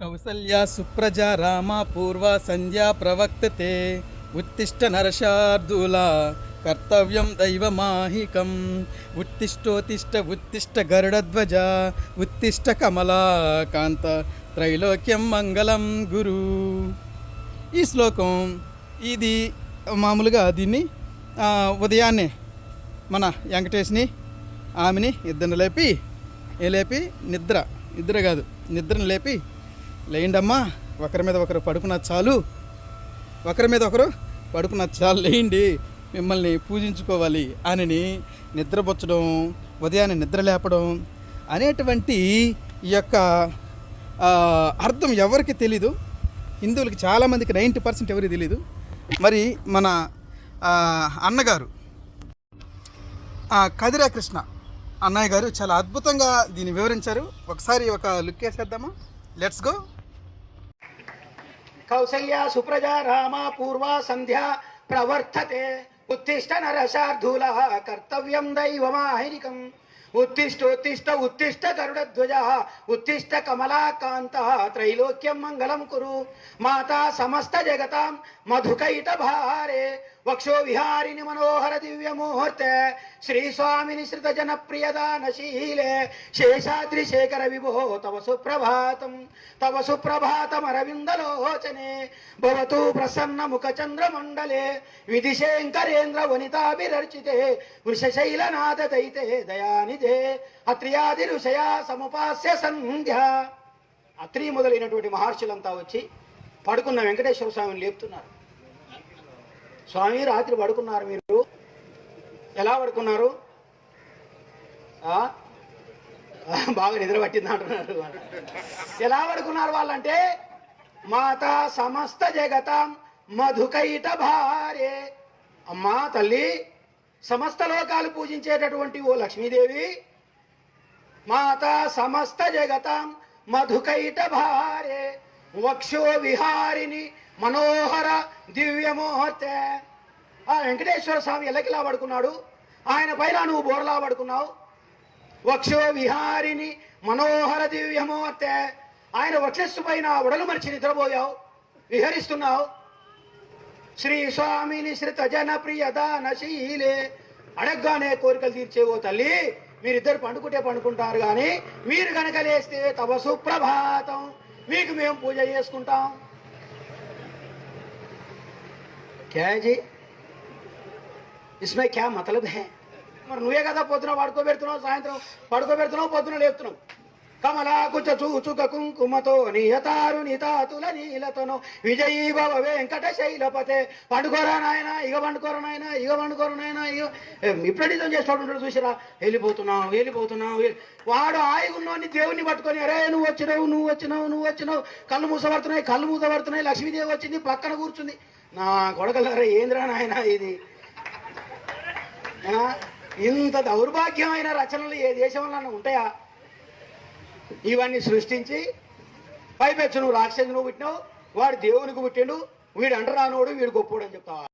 కౌసల్యా సుప్రజ రామ పూర్వ సంధ్యా ప్రవక్తతే ఉత్తిష్ట నరశార్దూల కర్తవ్యం దైవమాహికం. ఉత్తిష్టోతిష్ట ఉత్తిష్ట గరుడధ్వజ ఉత్తిష్ట కమలాకాంత త్రైలోక్యం మంగళం గురు. ఈ శ్లోకం ఇది మామూలుగా దీన్ని ఉదయాన్నే మన వెంకటేష్ని ఆమెని ఇద్దరిని లేపి ఏ లేపి? నిద్ర. నిద్ర కాదు. నిద్రను లేపి లేయండమ్మా. ఒకరి మీద ఒకరు పడుకున్న చాలు. ఒకరి మీద ఒకరు పడుకున్న చాలు. లేయండి. మిమ్మల్ని పూజించుకోవాలి అని నిద్రపుచ్చడం ఉదయాన్నే నిద్ర లేపడం అనేటువంటి ఈ యొక్క అర్థం ఎవరికి తెలీదు. హిందువులకి చాలామందికి నైంటీ పర్సెంట్ ఎవరికి తెలీదు. మరి మన అన్నగారు కదిరా కృష్ణ అన్నయ్య గారు చాలా అద్భుతంగా దీన్ని వివరించారు. ఒకసారి ఒక లుక్ వేసేద్దామా? లెట్స్ గో కౌసల్యా సుప్రజ రామ పూర్వ సంధ్య ప్రవర్తతే. ఉత్తిష్ట నరశార్ధూల కర్తవ్యం దైవమాహిరికం. ఉత్తిష్ట ఉత్తిష్ట ఉత్తిష్ట గరుడ ధ్వజ ఉత్తిష్ట కమలాకాంత. త్రైలోక్యం మంగళం కురు. మాతా సమస్త జగతాం మధుకైట భారే. వక్షో విహారిని మనోహర దివ్య ముహూర్తే శ్రీ స్వామిని శ్రిత జనప్రియదానశీలే శేషాద్రి శేఖర విభో తవ సుప్రభాతం. తవ సుప్రభాతం అరవిందలోచనే భవతు ప్రసన్న ముఖ చంద్ర మండలే విధిశేంకరేంద్ర వనితాభిరర్చితే. వృషశైలనాథ దైతే దయానిధే అత్రియాది ఋషయా సముపాస్య సంధ్య. అత్రి మొదలైనటువంటి మహర్షులంతా వచ్చి పడుకున్న వెంకటేశ్వర స్వామిని లేపుతున్నారు. స్వామి రాత్రి పడుకున్నారు మీరు? ఎలా పడుకున్నారు? ఆ? బాగా నిద్ర పట్టింది అంటున్నారు ఎలా పడుకున్నారు వాళ్ళంటే మాత సమస్త జగతం మధుకైట భార్యే అమ్మా తల్లి సమస్త లోకాలు పూజించేటటువంటి ఓ లక్ష్మీదేవి. మాత సమస్త జగతాం మధుకైట భారే. వక్షో విహారిని మనోహర దివ్యమోహతే ఆ వెంకటేశ్వర స్వామి ఎల్లకిలా పడుకున్నాడు ఆయన పైన నువ్వు బోర్లా పడుకున్నావు వక్షో విహారిని మనోహర దివ్యమోహతే ఆయన వక్షస్సు పైన ఉడలు మరిచి నిద్రపోయావు. విహరిస్తున్నావు. శ్రీ స్వామిని శ్రిత జన ప్రియదానశీలే అడగ్గానే కోరికలు తీర్చే ఓ తల్లి మీరిద్దరు పండుకుంటే పండుకుంటారు కానీ మీరు కనుక లేస్తే తవ సుప్రభాతం. మీకు మేము పూజ చేసుకుంటాం. క్యా జీ? ఇస్మే క్యా మతలబ్ హే? మరి నువ్వే కదా పొద్దున పడుకోబెడుతున్నావు సాయంత్రం పడుకోబెడుతున్నావు పొద్దున లేపుతున్నావు. కమలాకుచ చూచుక కుంకుమతో నియతారు నితాతుల నీలతను విజయీ భవ వెంకట శైలపతే పండుకోరా నాయన ఇక పండుకోరా నాయన ఇక పండుకోరా నాయన ఇక విప్రడితం చేస్తాడు ఉంటాడు చూసిరా? వెళ్ళిపోతున్నావు వెళ్ళిపోతున్నావు వాడు ఆయుగున్నోని దేవుని పట్టుకొని అరే నువ్వు వచ్చినావు నువ్వు వచ్చినావు నువ్వు వచ్చినావు. కళ్ళు మూసపడుతున్నాయి కళ్ళు మూసపడుతున్నాయి లక్ష్మీదేవి వచ్చింది పక్కన కూర్చుంది. నా కొడకలరా ఏంద్రా నాయన ఇది? ఇంత దౌర్భాగ్యమైన రచనలు ఏ దేశంలో ఉంటాయా? ఇవన్నీ సృష్టించి పైపెచ్చు నువ్వు రాక్షసు నువ్వు పుట్టినావు వాడు దేవునికి పుట్టిండు వీడు అంటరానోడు వీడు గొప్పోడు అని చెప్తావా?